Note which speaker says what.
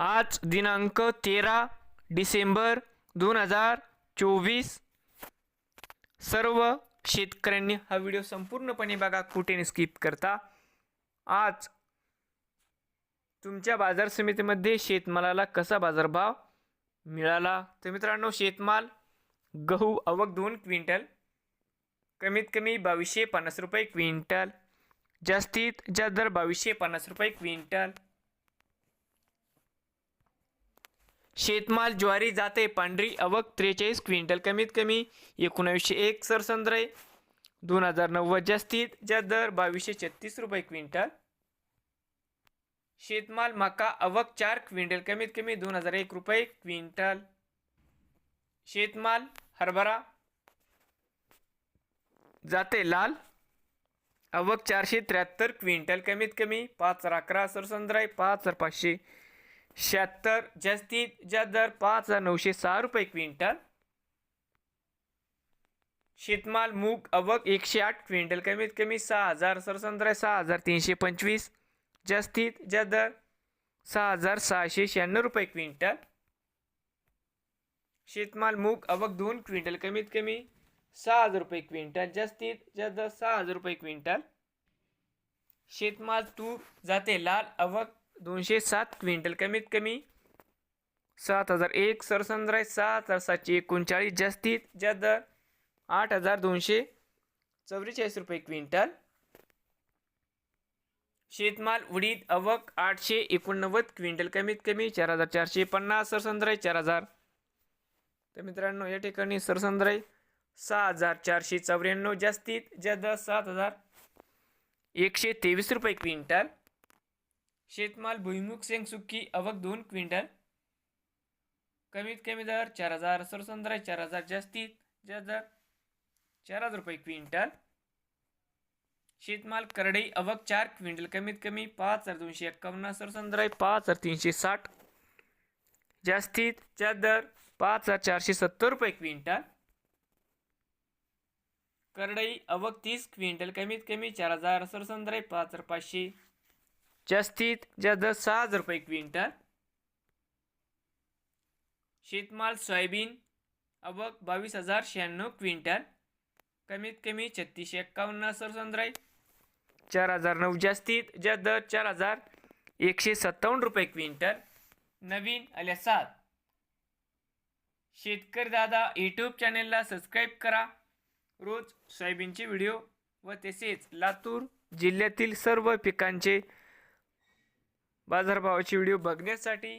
Speaker 1: आज दिनांक तेरा डिसेंबर दोन हजार चोवीस. सर्व शेतकऱ्यांनी हा व्हिडिओ संपूर्णपणे बघा कुठे स्किप करता. आज तुमच्या बाजार समितीमध्ये शेतमालाला कसा बाजारभाव मिळाला? तर मित्रांनो शेतमाल गहू आवक दोन क्विंटल कमीत कमी बावीसशे पन्नास रुपये क्विंटल जास्तीत जास्त दर बावीसशे पन्नास रुपये क्विंटल. शेतमाल ज्वारी जाते पांढरी आवक त्रेचाळीस क्विंटल कमीत कमी. एकोणावीसशे एक सरसंद्रे. दोन हजार नव्वद जास्तीत ज्या दर बावीसशे छत्तीस रुपये क्विंटल. शेतमाल मका आवक चार क्विंटल कमीत कमी दोन हजार एक रुपये क्विंटल. शेतमाल हरभरा जाते लाल. आवक चारशे त्र्याहत्तर क्विंटल कमीत कमी. पाच हजार अकरा सरसंद्राय पाच हजार पाचशे शहात्तर जास्तीत जास्त दर पाच हजार नऊशे सहा रुपये क्विंटल. शेतमाल मूग अवक एकशे आठ क्विंटल कमीत कमी सहा हजार सरसंद्राय सहा हजार तीनशे पंचवीस जास्तीत जास्त दर सहा हजार सहाशे शहाण्णव रुपये क्विंटल. शेतमाल मूग अवक दोन क्विंटल कमीत कमी सहा हजार रुपये क्विंटल जास्तीत जास्त दर सहा हजार रुपये क्विंटल. शेतमाल तूर जाते लाल अवक दोनशे सात क्विंटल. कमीत कमी सात हजार एक सरसंद्राय सात हजार सातशे एकोणचाळीस. जास्तीत ज्या दर आठ हजार दोनशे चौवेचाळीस रुपये क्विंटल. शेतमाल उडीद अवक आठशे एकोणनव्वद क्विंटल. कमीत कमी चार हजार चारशे पन्नास सरसंद्राय चार हजार. तर मित्रांनो या ठिकाणी सरसंद्राय सहा हजार चारशे चौऱ्याण्णव. जास्तीत ज्या दर सात हजार एकशे तेवीस रुपये क्विंटल. शेतमाल भुईमुग सेंग सुक्की आवक दोन क्विंटल. कमीत कमी दर चार हजार सरसंद्राय चार हजार जास्तीत जास्त दर चार हजार रुपये क्विंटल. शेतमाल करडई अवक चार क्विंटल कमीत कमी पाच हजार दोनशे एक्कावन्न सरसंद्राय पाच हजार तीनशे साठ. जास्तीत जास्त दर पाच हजार चारशे सत्तर रुपये क्विंटल. करडई अवक तीस क्विंटल कमीत कमी चार हजार सरसंद्राय पाच हजार पाचशे. जास्तीत जास्त सहा हजार रुपये क्विंटल. शेतमाल सोयाबीन अबक बावीस हजार शहाण्णव क्विंटल. कमीत कमी छत्तीसशे एक्कावन्न सरसंद्राई चार हजार नऊ जास्तीत जास्त चार हजार एकशे सत्तावन्न रुपये क्विंटल. नवीन आल्या सात. शेतकरी दादा यूट्यूब चॅनेलला सबस्क्राईब करा. रोज सोयाबीनचे व्हिडिओ व तसेच लातूर जिल्ह्यातील सर्व पिकांचे बाजारभावाचे व्हिडिओ बघण्यासाठी